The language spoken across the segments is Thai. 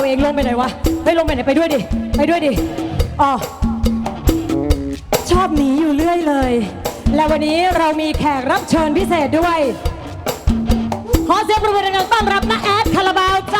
เราเองลงไปไหนวะไปลงไปไหนไปด้วยดิ ไปด้วยดิอ๋อชอบหนีอยู่เรื่อยเลย และวันนี้เรามีแขกรับเชิญพิเศษด้วย ขอเสียงปรบมือดังๆต้อนรับน้าแอดคาราบาวจ้า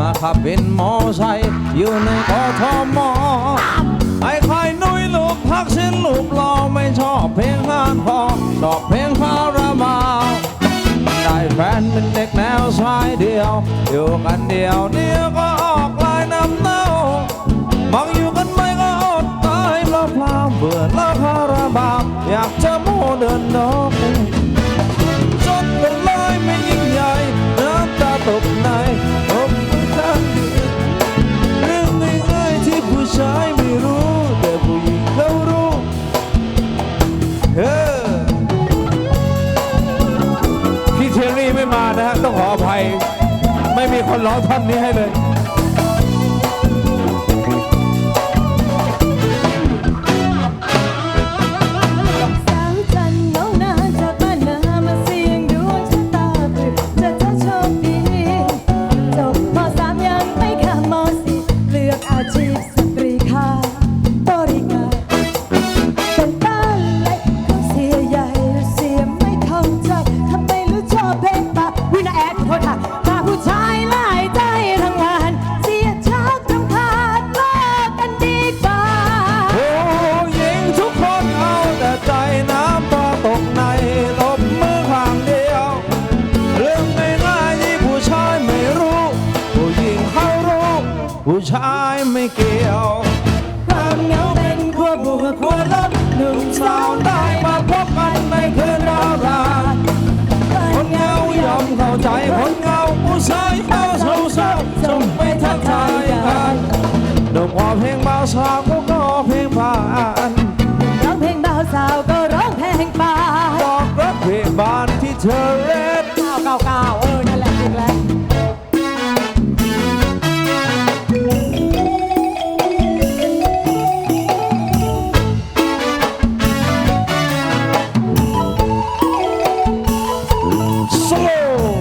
มาขับเป็นมอไซค์อยู่ในกทมไอ้ใครนุ้ยลูกทักษิณลูกรอไม่ชอบเพลงงานพอชอบเพลงคาราบาวได้แฟนเป็นเด็กแนวชายเดียว อยู่กันเดียวเดียวก็ออกลายน้ำเน่ามองอยู่กันไม่ก็อดตายเปล่าเปล่าเบื่อแล้วคาราบาวอยากจะโมเดินดอกจนกันเลยไม่ยิ่งใหญ่น้ำตาตกใน ร้องท่อนนี้ให้เลย เพลงเบาสาวก็ก็เพลงผ่านร้องเพลงบ่าวสาวก็ร้องเพลงป่าบอกรักเพลงบ้านที่เธอเล่น เก้าเก้าเก้าเออนั่นแหละถูกแล้วสโลว์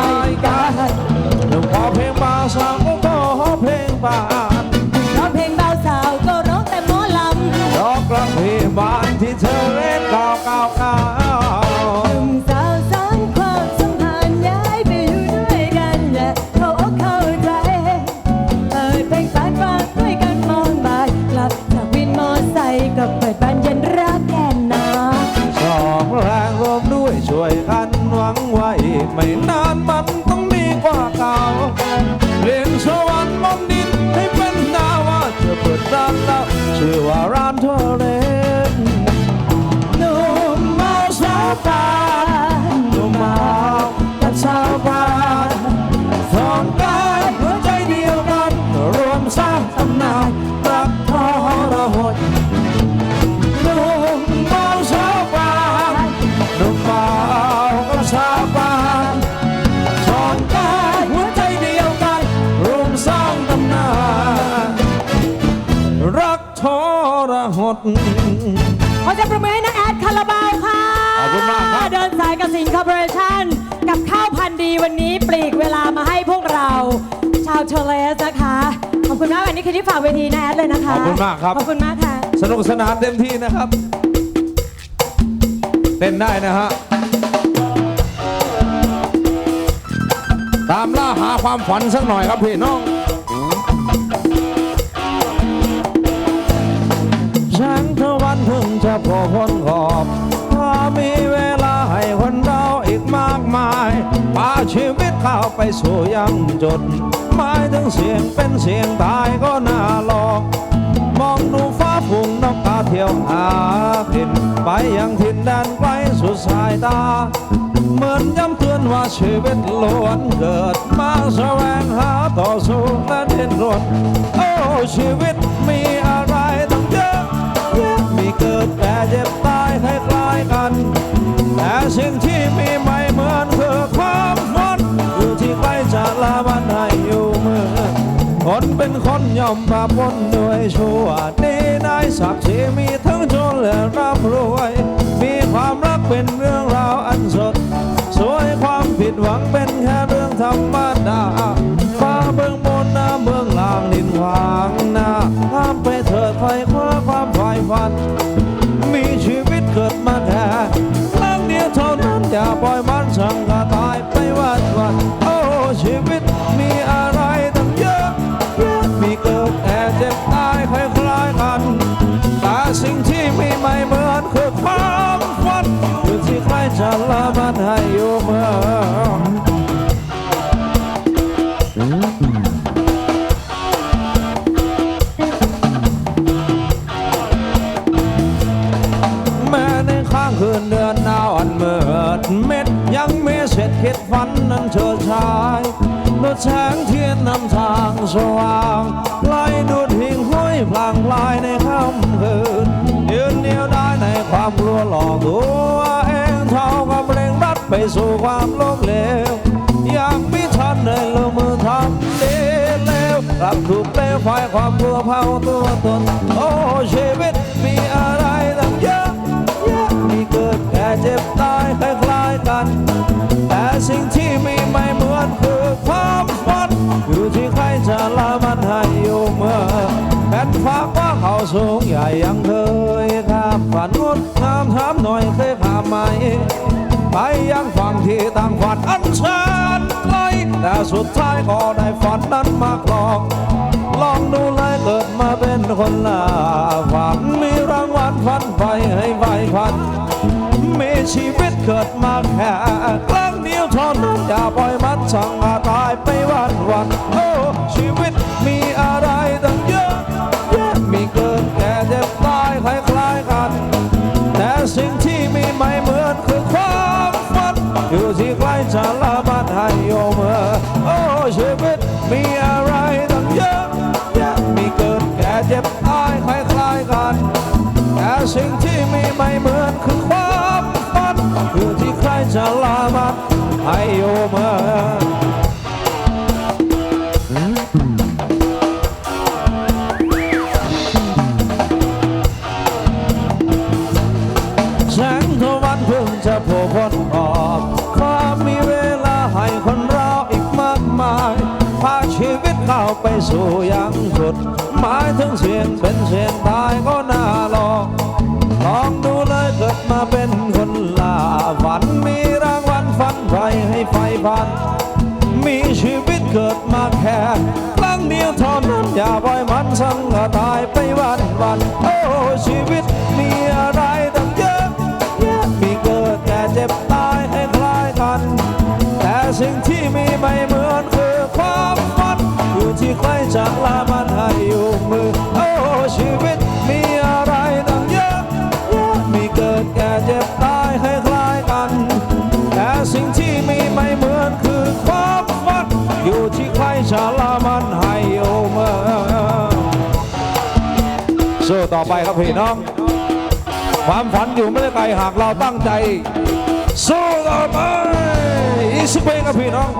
ทักายกันหนุ่มขอเพลงบาสาวก็ขอเพลงบานร้องเพลงบ่าวสาวก็ร้องแต่หมอลำดอกรักเพลงบานที่เธอเล่นเก่าเก่าเก่าหนุ่มสาวสร้างความสัมพันธ์ย้ายไปอยู่ด้วยกันอย่าเข้าอกเข้าใจเปิดเพลงสายฟังด้วยกันมองบ่ายกลับจากวินมอไซค์ก็เปิดบาาชื่อว่ รับเดินสายกับสิงคอร์ปอเรชั่นกับข้าวพันธุ์ดีวันนี้ปลีกเวลามาให้พวกเรา ชาวเทเลสนะคะ ขอบคุณมากวันนี้คือที่ฝากเวทีน้าแอดเลยนะคะ ขอบคุณมากครับ ขอบคุณมากค่ะ สนุกสนานเต็มที่นะครับ เต้นได้นะฮะ ตามล่าหาความฝันสักหน่อยครับพี่น้องแสงตะวันเพิ่งจะโผล่พ้นขอบถ้ามีเวลาให้ อีกมากมายพาชีวิตเข้าไปสู่ยังจุดหมายถึงเสียงเป็นเสียงตายก็น่าลองมองดูฟ้าฝุ่งนกกาเที่ยวหากินไปยังถิ่นแดนไกลสุดสายตา เหมือนย้ำเตือนว่าชีวิตล้วนเกิดมาแสวงหาต่อสู้และดิ้นรนโอ้ชีวิตมีอะไรตั้งเยอะแยะมีเกิดแก่เจ็บตายคล้ายๆกัน สิ่งที่มีไม่เหมือนคือความฝันอยู่ที่ใกล้จะละมันให้อยู่เมือคนเป็นคนย่อมมาปนด้วยชั่วดีนายศักดิ์ศรีมีทั้งจนและร่ำรวย มีความรักเป็นเรื่องราวอันสด สวยความผิดหวังเป็นแค่เรื่องธรรมดาฟ้าเบื้องบนหน้าเมืองล่างดินขวางหน้าห้ามไปเถิดไฟคว้าความฝ่ายฝัน มีชีวิตเกิดมาแค่ เท่านั้นอย่าปล่อยมันสังกะตายไปวันวันโอ้ชีวิตมีอะไรตั้งเยอะเยอะมีเกิดแต่เจ็บตายคล้ายๆกันแต่สิ่งที่มีไม่เหมือนคือความฝันอยู่ที่ใครจะละมันให้อยู่เมื่อ ฝันนั้นเชิดชายด้วยแสงเทียนนำทางสว่างไล่ดูดหิ่งห้อยพลางพลายในค่ำคืนยืนเดียวได้ในความกลัวหลอกตัวเองเท่ากับเร่งรัดไปสู่ความล้มเหลวอยังไม่ทันได้ลงมือทำดีเลวกลับถูกเปลวไฟความกลัวเผาตัวตนโอ้ชีวิตมีอะไรตั้งเยอะ น่อยเคยข้าไหมไปยังฝั่งที่ต่างฝันอันแสนไกลแต่สุดท้ายก็ได้ฝันนั้นมาครองลองดูเลยเกิดมาเป็นคนลาฝันมีรางวัลฟันไฟให้ไฟพันมีชีวิตเกิดมาแค่ครั้งเดียวเท่านั้นอย่าปล่อยมันสั่งอาตายไปวันวันโอ้ชีวิต อยู่ที่ใกล้จะละมันให้โยมเออโอ้ชีวิตมีอะไรตั้งเยอะแยะมีเกิดแก่เจ็บตายคล้ายๆกันแต่สิ่งที่มีไม่เหมือนคือความฝันอยู่ที่ใครจะลาบันให้โยมเออ สู่ยังสุดหมายถึงเสียงเป็นเสียงตายก็น่าลองลองดูเลยเกิดมาเป็นคนลาฝันมีรางวัลฝันไฟให้ไฟพัน มีชีวิตเกิดมาแค่ครั้งเดียวเท่านั้นอย่าปล่อยมันสังกตายไปวันวันโอ้ชีวิต ละมันให้อยู่มือ โอ้ชีวิตมีอะไรตั้งเยอะแยะมีเกิดแก่เจ็บตายคล้ายกัน แต่สิ่งที่มีไม่เหมือนคือความฝันอยู่ที่ใครจะละมันให้อยู่มือสู้ต่อไปครับพี่น้อง ความฝันอยู่ไม่ได้ไกลหากเราตั้งใจ สู้ต่อไปอีสิบเพลงครับพี่น้อง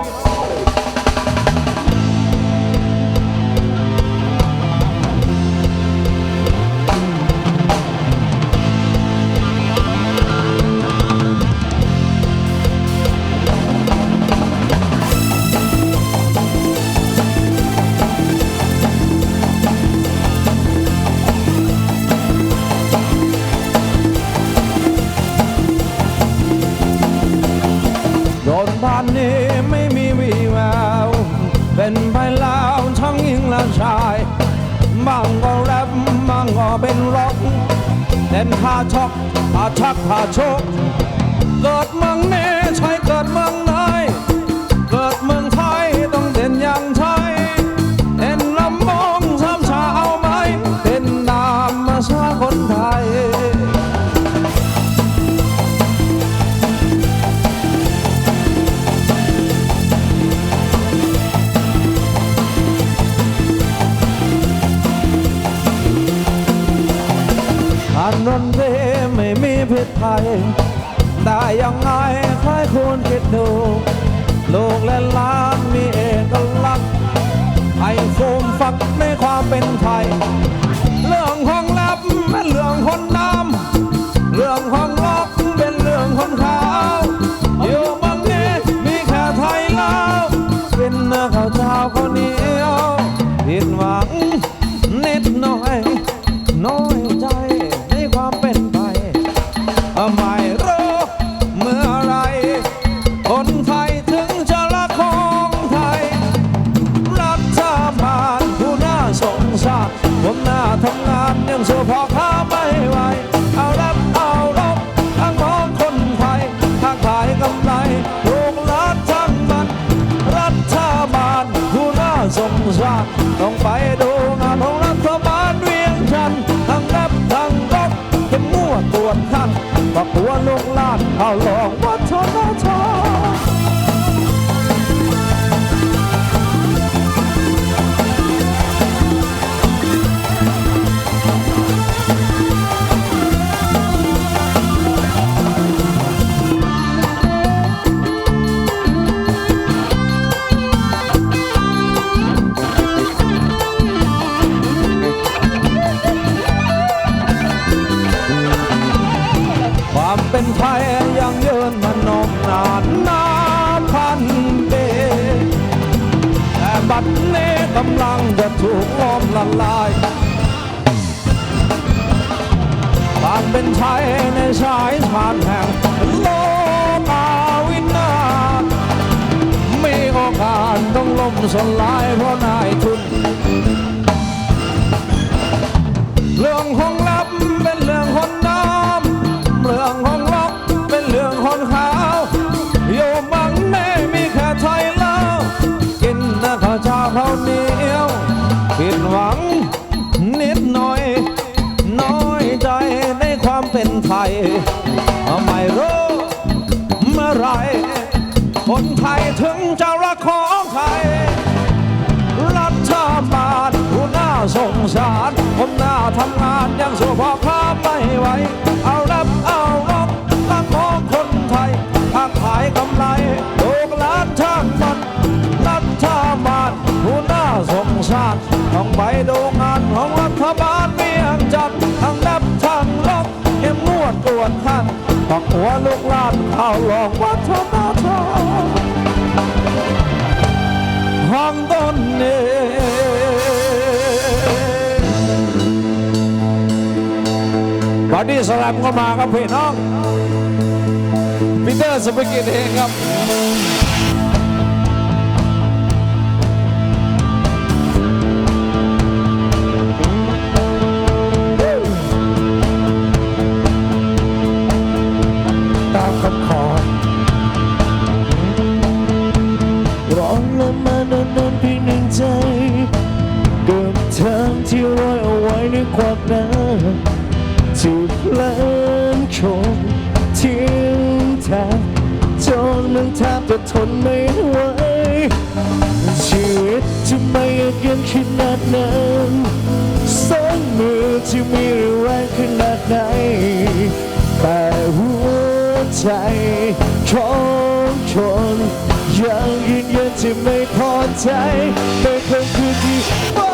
ล้อมละลายความเป็นไทยในชายทานแห่งโลกาวินาศมีโอกาสต้องล่มสลายเพราะนายทุน เรื่องของลับเป็นเรื่องคนน้ำเรื่องของล็อกเป็นเรื่องคนขาวอยู่บังแม่มีแค่ไทยเล่ากินนะข้าวเจ้าข้านี้ ไม่รู้เมื่อไร คนไทยถึงจะรักของไทย รัฐบาลผู้น่าสงสารผมน่าทำงานยังสู้พอค้าไม่ไหว เอารับเอารบตั้งของคนไทยค้าขายกำไรลูกหลานช่างมันรัฐบาลผู้น่าสงสารต้องไปดูง วดตรวจขันปักหัวลูกหลานเข้าลองวัฒนธรรมห้องต้นเนบอดี้สแลมก็มาครับพี่น้องปีเตอร์สปิกิตเองครับ ใจของคนยังยืนยันที่ไม่พอใจในค่ำคืนที่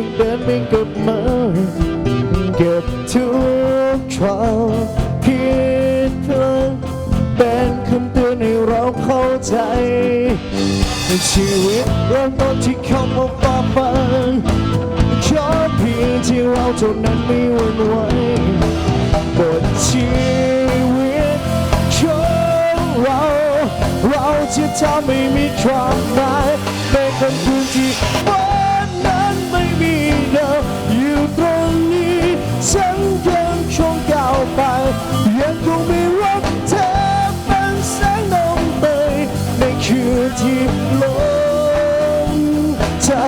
แล้วชวนกันเดินไปกับมาเก็บทุกคราวผิดพลังเป็นคำเตือนให้เราเข้าใจในชีวิตเริ่มต้นที่คำว่าฝ่าฟันขอเพียงที่เราเท่านั้นไม่หวั่นไหวบทชีวิตของเราเราจะทำไม่มีความหมายในคำคืนที่ ยังคงมีรักเธอเป็นแสงน้ำไปในคืนที่ลงจา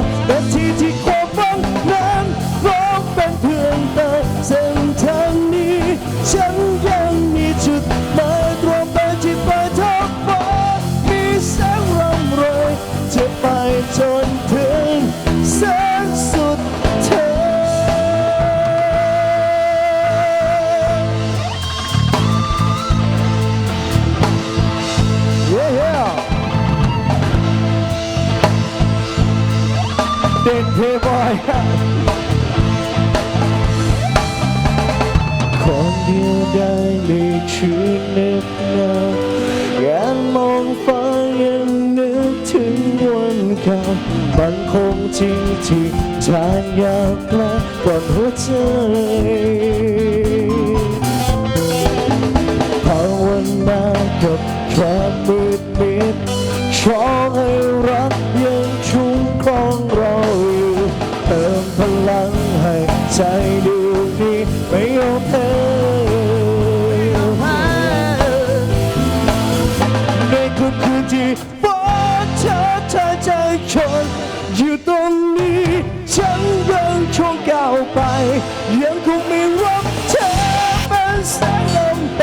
ด็เพย์บอยคนเดียวได้ไม่ชื่นเน็บนาวแงนมองฟ้ายังนึกถึงวันเก่ามันคงจริงที่งทางยาวกลก่อนหัวใจภาวนากับความมืดมิดขอให้รัก ดวงนี้ไม่ยอมแพ้ในคืนคืนที่ฟ้าเธอเธอใจชนอยู่ตรงนี้ ฉันยังคงก้าวไป ยังคงไม่รับเธอเป็นแสงลมไป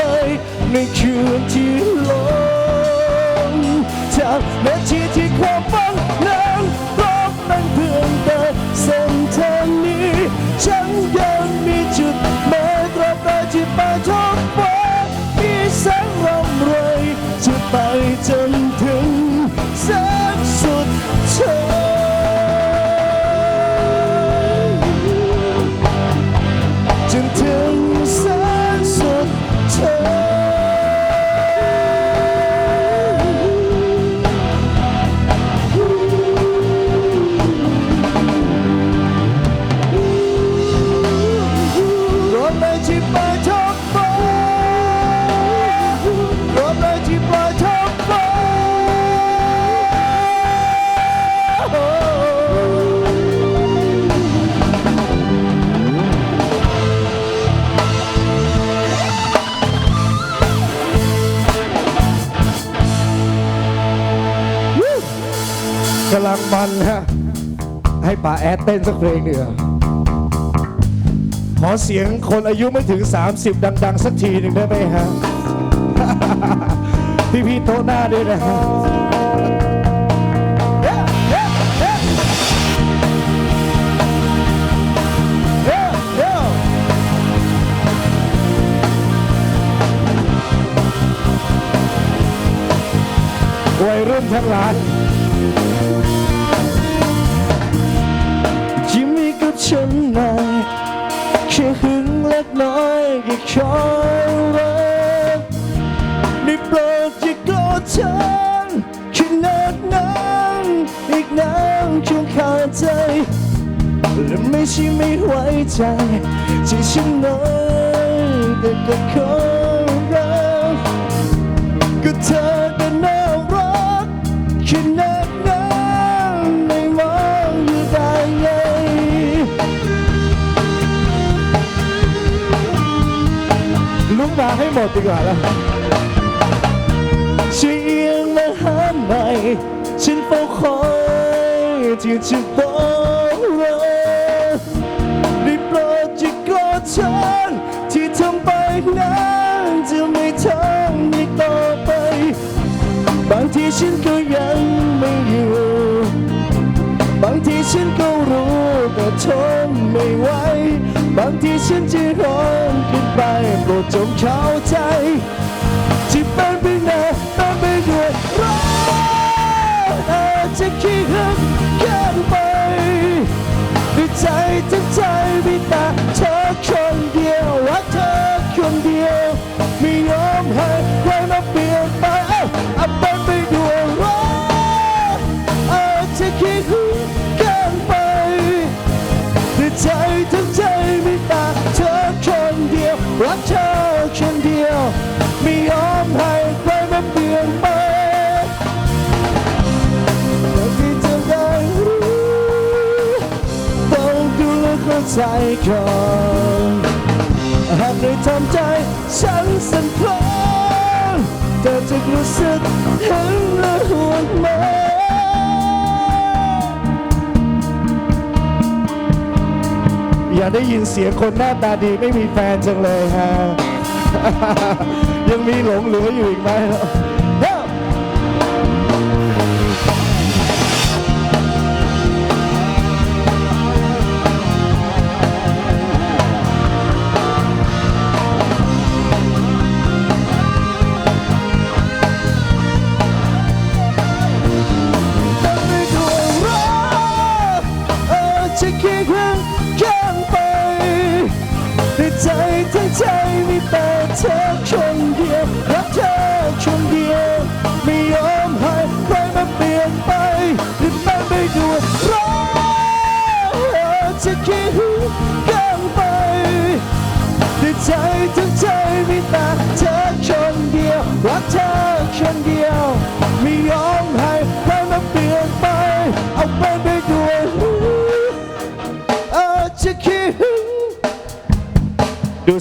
ในคืนที่ลงจากนาทีที่ความฝัน ให้ป่าแอดเต้นสักเพลงหนึ่งอขอเสียงคนอายุไม่ถึง 30 ดัง ๆ สักทีหนึ่งได้ไหมฮะ พี่พี่ๆโต๊ะหน้าด้วยนะฮะวัยรุ่นทั้งหลาย บฉันนายแค่หึงเล็กน้อยก็ขอรักได้โปรดอย่าโกรธฉันขนาดนั้นอีกนานจนขาดใจและไม่ใช่ไม่ไว้ใจที่ฉันน้อยแต่ก็ขอรักก็เธอ ลุกมาให้หมดดีกว่าแล้วเชียงมาหาใหม่ ฉันเฝ้าคอยที่จะบอกเราได้โปรดจะกอดฉันที่ทำไปนั้นจะไม่ทำอีกต่อไป บางทีฉันก็ยังไม่อยู่ บางทีฉันก็รู้แต่ทนไม่ไหว บางทีฉันจะร้องขึ้นไปโปรดจงเข้าใจ ที่เป็นไปนานต้องไปด้วยรักอาจจะคิดหักเกินไปด้วยใจทั้งใจมีแต่เธอคน รักเธอคนเดียว ไม่ยอมให้ใครมาเปลี่ยนไปแต่ที่จะได้รู้ต้องดูแลเข้าใจก่อนหากได้ทำใจฉันสั่นคลอนเธอจะรู้สึกเห็นและห่วงไหม อยากได้ยินเสียงคนหน้าตาดีไม่มีแฟนจังเลยฮะ ยังมีหลงเหลืออยู่อีกไหม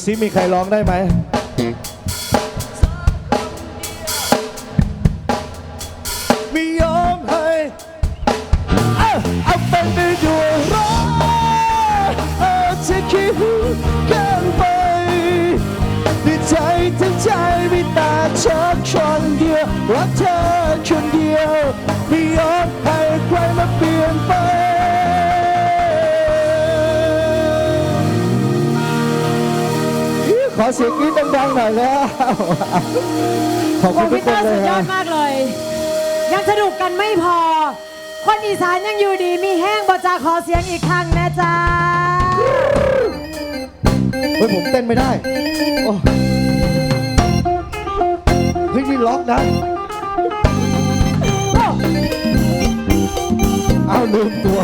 ซิมีใครร้องได้ไหม เสียงกรี๊ดดังๆหน่อยแล้ว ขอบโอ้คุณทุพี่กคเตอนร์เลสุยดยอฮะดมากเลย ยังสนุกกันไม่พอ คนอีสานยังอยู่ดีมีแห้งบอจาขอเสียงอีกครั้งนะจ๊ะเฮ้ยผมเต้นไม่ได้โอ้เฮ้ยนี่ล็อกนะเอาลืมตัว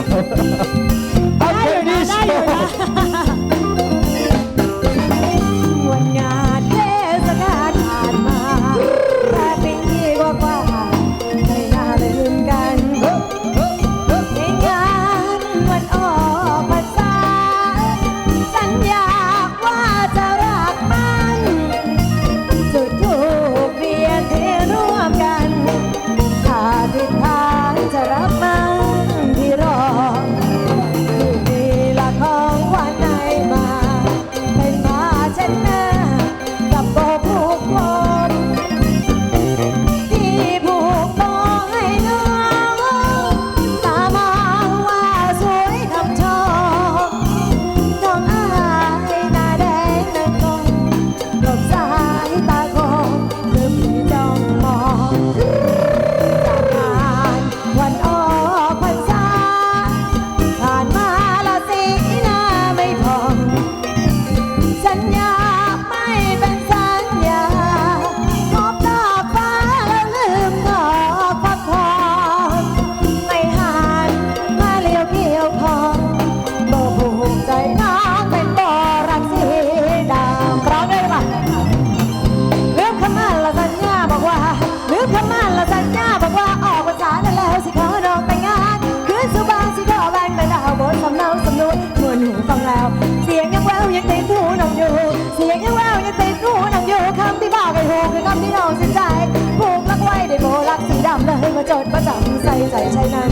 ใส่ใจใช่นั้น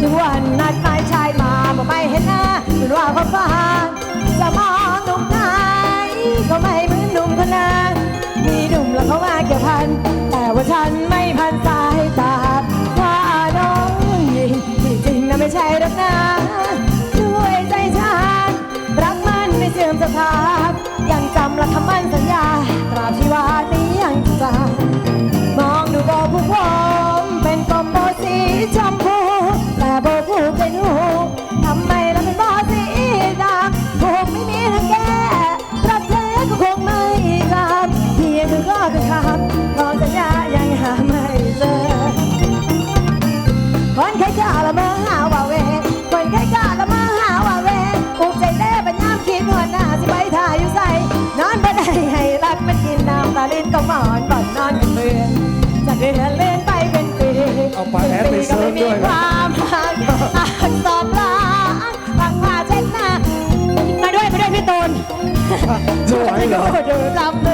ถึงวันนัดหมายชายมาบอกไม่เห็นหน้าเป็นว่าพ่อฟานจะมองหนุ่มไทยก็ไม่เหมือนหนุ่มคนนั้นมีหนุ่มแล้วเขามาเกี่ยวพัน แต่ว่าฉันไม่พันสายตาว่าน้องหญิงที่จริงนะไม่ใช่หรอกนะ หาว่าเวคนใครกล้าละมาหาว่าเวอุกใจแน่ปัญญามคิดหัวหน้าสิไปถ่ายอยู่ใส่นอนบ่ได้ให้รักมันกินน้ำตาลิ้นก็หมอนบ่อนนอนกันเบื่อจะเดือนเล่นไปเป็นปีเอาปลาแอดไปเสริมด้วยคนะวามหักหักสอบล้างบางผ้าเช็ดหน้ามาด้วยมาด้วยพี่ตูนจะไหวเหรอดูจำ